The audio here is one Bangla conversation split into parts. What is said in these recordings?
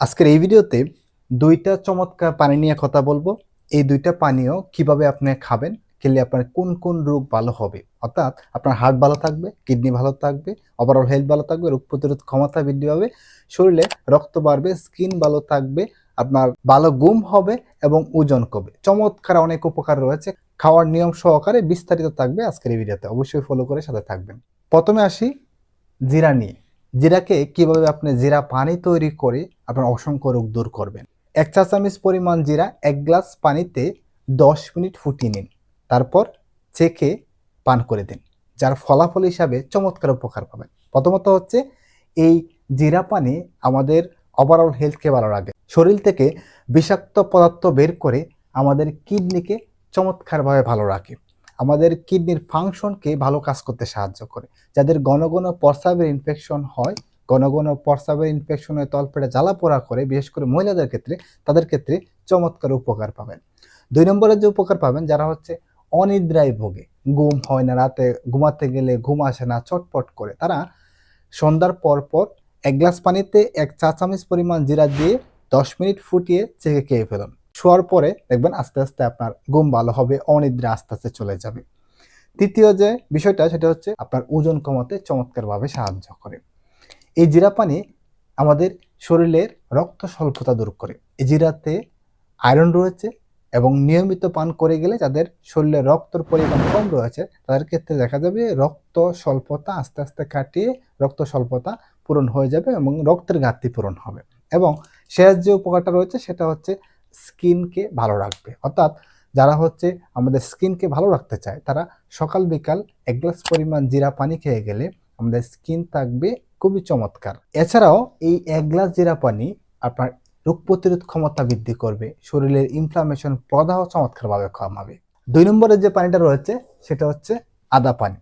আজকের এই ভিডিওতে দুইটা চমৎকার পানি নিয়ে কথা বলব। এই দুইটা পানীয় কীভাবে আপনি খাবেন, খেলে আপনার কোন কোন রোগ ভালো হবে। অর্থাৎ আপনার হার্ট ভালো থাকবে, কিডনি ভালো থাকবে ওভারঅল হেলথ ভালো থাকবে, রোগ প্রতিরোধ ক্ষমতা বৃদ্ধি হবে শরীরে রক্ত বাড়বে স্কিন ভালো থাকবে, আপনার ভালো ঘুম হবে এবং ওজন কমবে। চমৎকার অনেক উপকার রয়েছে। খাওয়ার নিয়ম সহকারে বিস্তারিত থাকবে আজকের এই ভিডিওতে। অবশ্যই ফলো করে সাথে থাকবেন। প্রথমে আসি জিরা নিয়ে। জিরাকে কীভাবে আপনি জিরা পানি তৈরি করে আপনার অসংখ্য রোগ দূর করবেন। এক চা চামচ পরিমাণ জিরা এক গ্লাস পানিতে দশ মিনিট ফুটিয়ে নিন। তারপর চেখে পান করে দিন, যার ফলাফল হিসাবে চমৎকার উপকার পাবেন। প্রথমত হচ্ছে, এই জিরা পানি আমাদের ওভারঅল হেলথকে ভালো রাখে শরীর থেকে বিষাক্ত পদার্থ বের করে আমাদের কিডনিকে চমৎকারভাবে ভালো রাখে। আমাদের কিডনির ফাংশনকে ভালো কাজ করতে সাহায্য করে। যাদের ঘন ঘন প্রস্রাবের ইনফেকশন হয়, ঘন ঘন প্রস্রাবের ইনফেকশনে তলপেটে জ্বালা পোড়া করে, বিশেষ করে মহিলাদের ক্ষেত্রে, তাদের ক্ষেত্রে চমৎকার উপকার পাবেন। দুই নম্বরের যে উপকার পাবেন, যারা হচ্ছে অনিদ্রায় ভোগে, ঘুম হয় না রাতে, ঘুমাতে গেলে ঘুম আসে না, চটপট করে, তারা সন্ধ্যার পর পর এক গ্লাস পানিতে এক চা চামচ পরিমাণ জিরা দিয়ে দশ মিনিট ফুটিয়ে চেকে খেয়ে ফেলুন। শোয়ার পরে দেখবেন আস্তে আস্তে আপনার ঘুম ভালো হবে, অনিদ্রা আস্তে আস্তে চলে যাবে। তৃতীয় যে বিষয়টা, সেটা হচ্ছে আপনার ওজন কমাতে চমৎকারভাবে সাহায্য করে। এই জিরা পানি আমাদের শরীরের রক্ত স্বল্পতা দূর করে। এই জিরাতে আয়রন রয়েছে এবং নিয়মিত পান করে গেলে যাদের শরীরে রক্তর পরিমাণ কম রয়েছে, তাদের ক্ষেত্রে দেখা যাবে রক্ত স্বল্পতা আস্তে আস্তে কাটিয়ে রক্ত স্বল্পতা পূরণ হয়ে যাবে এবং রক্তের ঘাটতি পূরণ হবে। এবং শেষ যে উপকারটা রয়েছে, সেটা হচ্ছে স্কিনকে ভালো রাখবে। অর্থাৎ যারা হচ্ছে আমাদের স্কিনকে ভালো রাখতে চায়, তারা সকাল বিকাল এক গ্লাস পরিমাণ জিরা পানি খেয়ে গেলে আমাদের স্কিন থাকবে খুবই চমৎকার। এছাড়াও এই এক গ্লাস জিরা পানি আপনার রোগ প্রতিরোধ ক্ষমতা বৃদ্ধি করবে, শরীরের ইনফ্লামেশন প্রদাহ চমৎকারভাবে কমাবে। দুই নম্বরের যে পানিটা রয়েছে, সেটা হচ্ছে আদা পানি।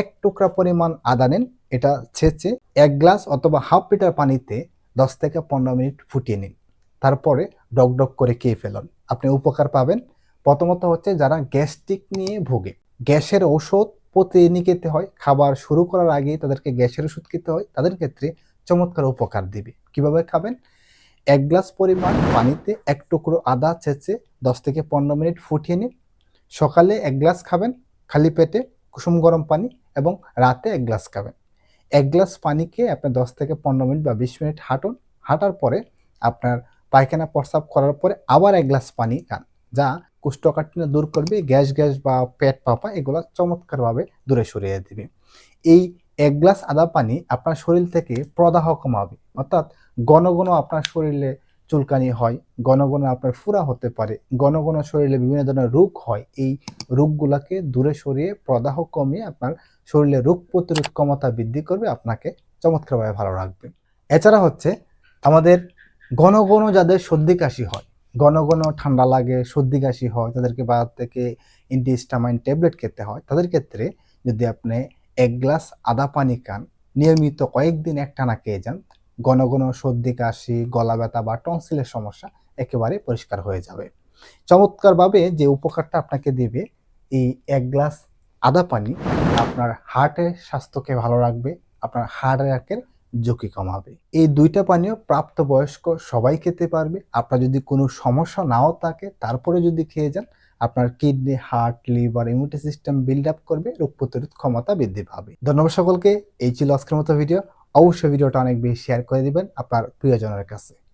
এক টুকরা পরিমাণ আদা নিন, এটা ছেঁচে এক গ্লাস অথবা হাফ লিটার পানিতে দশ থেকে পনেরো মিনিট ফুটিয়ে নিন। তারপরে ডক ডক করে খেয়ে ফেলুন। আপনি উপকার পাবেন। প্রথমত হচ্ছে যারা গ্যাস্ট্রিক নিয়ে ভোগে, গ্যাসের ওষুধ প্রতিদিনই খেতে হয়। খাবার শুরু করার আগে তাদেরকে গ্যাসের ওষুধ খেতে হয়। তাদের ক্ষেত্রে চমৎকার উপকার দিবে। কীভাবে খাবেন? এক গ্লাস পরিমাণ পানিতে এক টুকরো আদা ছেঁচে দশ থেকে পনেরো মিনিট ফুটিয়ে নিন। সকালে এক গ্লাস খাবেন খালি পেটে কুসুম গরম পানি এবং রাতে এক গ্লাস খাবেন। এক গ্লাস পানিকে আপনি দশ থেকে পনেরো মিনিট বা বিশ মিনিট হাঁটুন। হাঁটার পরে আপনার পায়খানা প্রস্রাব করার পরে আবার এক গ্লাস পানি খান, যা কুষ্ঠকাঠিন্য দূর করবে, গ্যাস গ্যাস বা পেট পাপা এগুলো চমৎকারভাবে দূরে সরিয়ে দেবে। এই এক গ্লাস আদা পানি আপনার শরীর থেকে প্রদাহ কমাবে, অর্থাৎ ঘন ঘন আপনার শরীরে চুলকানি হয়, ঘন ঘন আপনার ফুরা হতে পারে, ঘন ঘন শরীরে বিভিন্ন ধরনের রোগ হয়, এই রোগগুলোকে দূরে সরিয়ে প্রদাহ কমিয়ে আপনার শরীরে রোগ প্রতিরোধ ক্ষমতা বৃদ্ধি করবে, আপনাকে চমৎকারভাবে ভালো রাখবে। এছাড়া হচ্ছে আমাদের ঘন ঘন যাদের সর্দি কাশি হয় ঘন ঘন ঠান্ডা লাগে, সর্দি কাশি হয়, তাদেরকে বাজার থেকে ইন্টিস্টামাইন ট্যাবলেট খেতে হয়, তাদের ক্ষেত্রে যদি আপনি এক গ্লাস আদা পানি খান, নিয়মিত কয়েকদিন একটানা খেয়ে যান ঘন ঘন সর্দি কাশি, গলা ব্যথা বা টনসিলের সমস্যা একেবারে পরিষ্কার হয়ে যাবে। চমৎকারভাবে যে উপকারটা আপনাকে দেবে, এই এক গ্লাস আদা পানি আপনার হার্টের স্বাস্থ্যকে ভালো রাখবে, আপনার হার্ট অ্যাটাকের ঝুঁকি কমাবে। এই দুইটা পানীয় প্রাপ্তবয়স্ক সবাই খেতে পারবে। আপনার যদি কোনো সমস্যা নাও থাকে, তারপরে যদি খেয়ে যান, আপনার kidney, heart, liver, immunity system build up করবে, রোগ প্রতিরোধ ক্ষমতা বৃদ্ধি পাবে। ধন্যবাদ সকলকে। এই ছিল আজকের মতো ভিডিও। অবশ্যই ভিডিওটা অনেক বেশি শেয়ার করে দিবেন আপনার প্রিয়জনের কাছে।